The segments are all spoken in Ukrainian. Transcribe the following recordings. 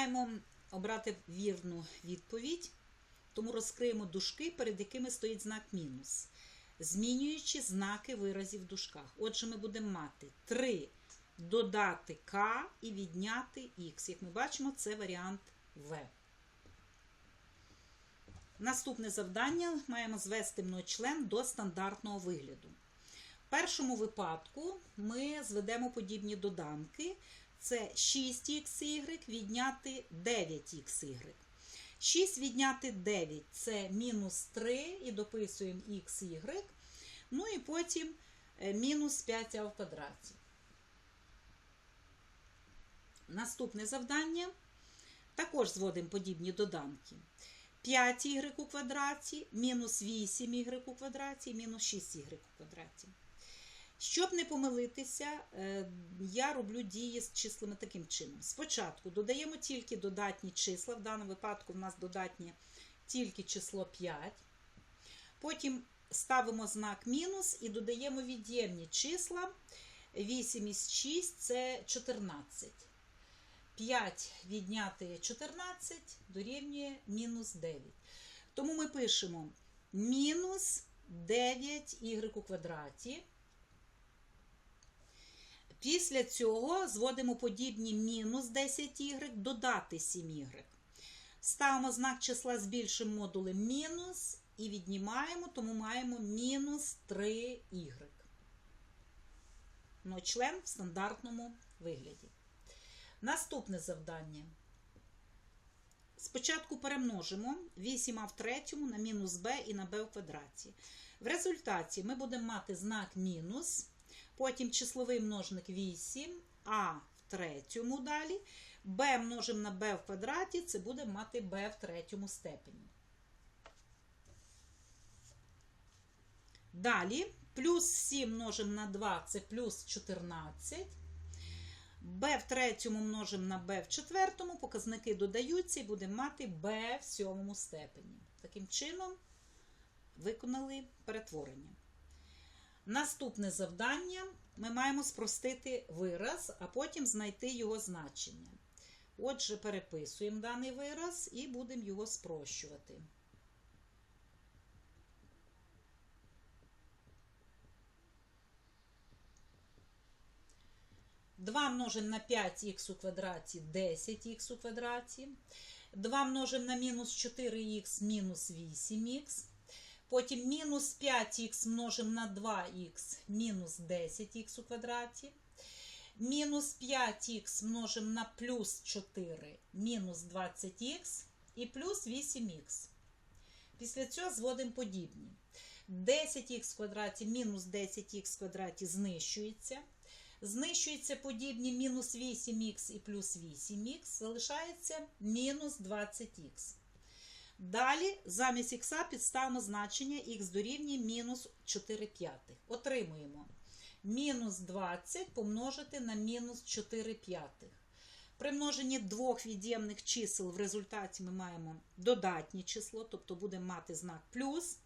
маємо обрати вірну відповідь, тому розкриємо дужки, перед якими стоїть знак мінус, змінюючи знаки виразів в дужках. Отже, ми будемо мати 3 додати К і відняти Х. Як ми бачимо, це варіант В. Наступне завдання маємо звести многочлен до стандартного вигляду. В першому випадку ми зведемо подібні доданки. Це 6х відняти 9х. 6 відняти 9 це мінус 3 і дописуємо xy. Ну і потім е, мінус 5а в квадраті. Наступне завдання. Також зводимо подібні доданки. 5y у квадраті, мінус 8y у квадраті, мінус 6y у квадраті. Щоб не помилитися, е, я роблю дії з числами таким чином. Спочатку додаємо тільки додатні числа, в даному випадку в нас додатнє тільки число 5. Потім ставимо знак мінус і додаємо від'ємні числа. 8 із 6 це 14. 5 відняти 14 дорівнює мінус 9. Тому ми пишемо мінус 9y у квадраті. Після цього зводимо подібні мінус 10y додати 7y. Ставимо знак числа з більшим модулем мінус і віднімаємо, тому маємо мінус 3y. Ну, член в стандартному вигляді. Наступне завдання. Спочатку перемножимо 8а в третьому на мінус b і на b в квадраті. В результаті ми будемо мати знак мінус, потім числовий множник 8, а в третьому далі, b множимо на b в квадраті, це буде мати b в третьому степені. Далі, плюс 7 множимо на 2 це плюс 14 b в третьому множимо на b в четвертому, показники додаються і будемо мати b в сьомому степені. Таким чином, виконали перетворення. Наступне завдання ми маємо спростити вираз, а потім знайти його значення. Отже, переписуємо даний вираз і будемо його спрощувати. 2 множимо на 5х у квадраті 10х у квадраті. 2 множимо на мінус 4х мінус 8х. Потім мінус 5х множимо на 2х мінус 10х у квадраті. Мінус 5х множимо на плюс 4 мінус 20х і плюс 8х. Після цього зводимо подібні. 10х в квадраті мінус 10х в квадраті знищується. Знищується подібні мінус 8х і плюс 8х, залишається мінус 20х. Далі замість х підставимо значення х дорівнює мінус 4 п'ятих. Отримуємо мінус 20 помножити на мінус 4 п'ятих. При множенні двох від'ємних чисел в результаті ми маємо додатнє число, тобто будемо мати знак плюс.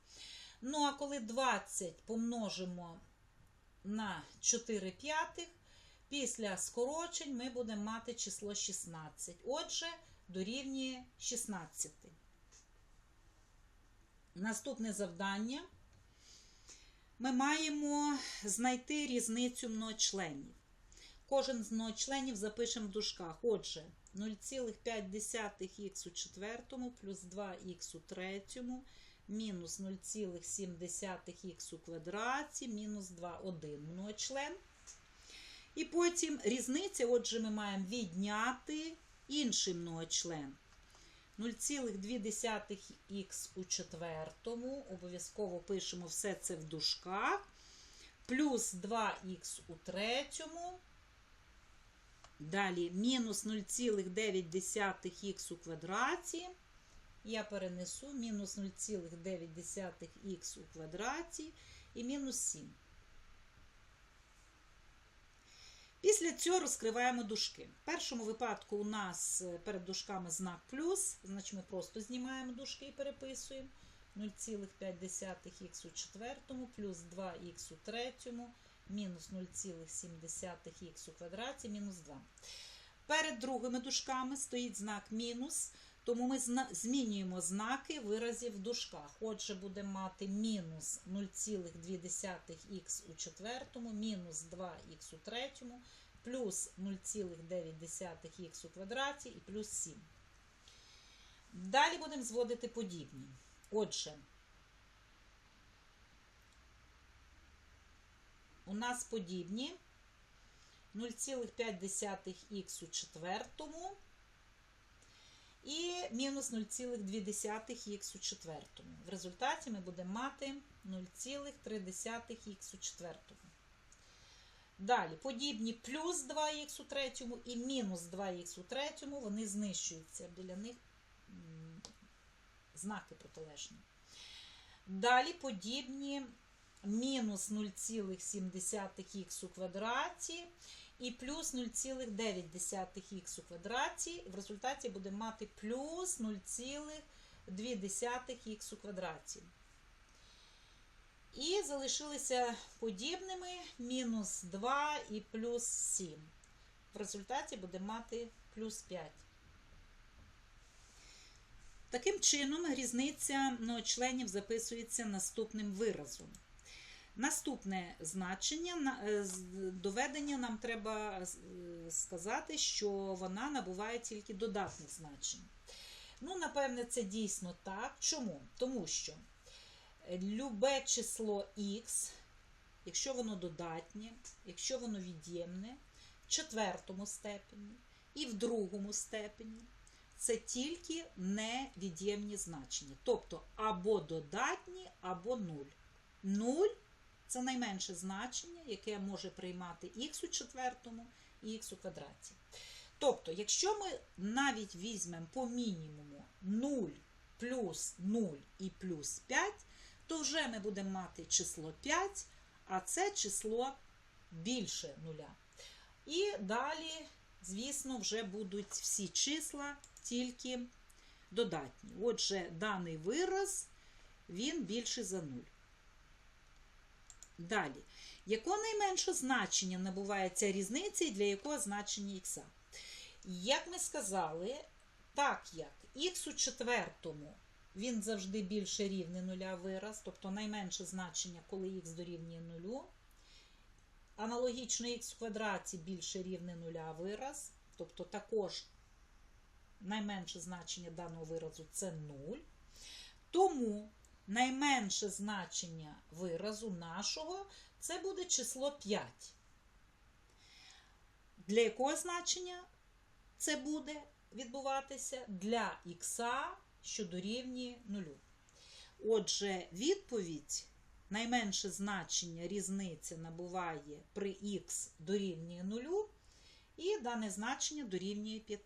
Ну, а коли 20 помножимо на 4 п'ятих, після скорочень ми будемо мати число 16. Отже, дорівнює 16. Наступне завдання. Ми маємо знайти різницю многочленів. Кожен з многочленів запишемо в дужках. Отже, 0,5х у четвертому плюс 2х у третьому мінус 0,7х у квадраті, мінус 2, 1 многочлен. І потім різниця, отже, ми маємо відняти інший многочлен. 0,2х у четвертому, обов'язково пишемо все це в дужках, плюс 2х у третьому, далі мінус 0,9х у квадраті, я перенесу мінус 0,9х у квадраті і мінус 7. Після цього розкриваємо дужки. В першому випадку у нас перед дужками знак плюс, значить ми просто знімаємо дужки і переписуємо. 0,5х у четвертому, плюс 2х у третьому, мінус 0,7х у квадраті, мінус 2. Перед другими дужками стоїть знак мінус, тому ми змінюємо знаки виразів в дужках. Отже, будемо мати мінус 0,2х у четвертому, мінус 2х у третьому, плюс 0,9х у квадраті і плюс 7. Далі будемо зводити подібні. Отже, у нас подібні 0,5х у четвертому і мінус 0,2х у четвертому. В результаті ми будемо мати 0,3х у четвертому. Далі подібні плюс 2х у третьому і мінус 2х у третьому, вони знищуються. Біля них знаки протилежні. Далі подібні мінус 0,7х у квадраті і плюс 0,9х у квадраті. В результаті будемо мати плюс 0,2х у квадраті. І залишилися подібними мінус 2 і плюс 7. В результаті будемо мати плюс 5. Таким чином, різниця многочленів записується наступним виразом. Наступне значення на- е, доведення нам треба е, сказати, що вона набуває тільки додатних значень. Ну, напевне, це дійсно так. Чому? Тому що любе число х, якщо воно додатнє, якщо воно від'ємне, в четвертому степені і в другому степені, це тільки невід'ємні значення. Тобто або додатні, або нуль. Нуль це найменше значення, яке може приймати х у четвертому і х у квадраті. Тобто, якщо ми навіть візьмемо по мінімуму 0 плюс 0 і плюс 5, то вже ми будемо мати число 5, а це число більше нуля. І далі, звісно, вже будуть всі числа тільки додатні. Отже, даний вираз, він більший за 0. Далі. Яке найменше значення набуває ця різниця і для якого значення х? Як ми сказали, так як х у четвертому він завжди більше рівне нуля вираз, тобто найменше значення, коли х дорівнює нулю. Аналогічно х в квадраті більше рівне нуля вираз, тобто також найменше значення даного виразу це 0. Тому найменше значення виразу нашого це буде число 5. Для якого значення це буде відбуватися? Для х, що дорівнює нулю. Отже, відповідь найменше значення різниця набуває при х дорівнює нулю, і дане значення дорівнює 5.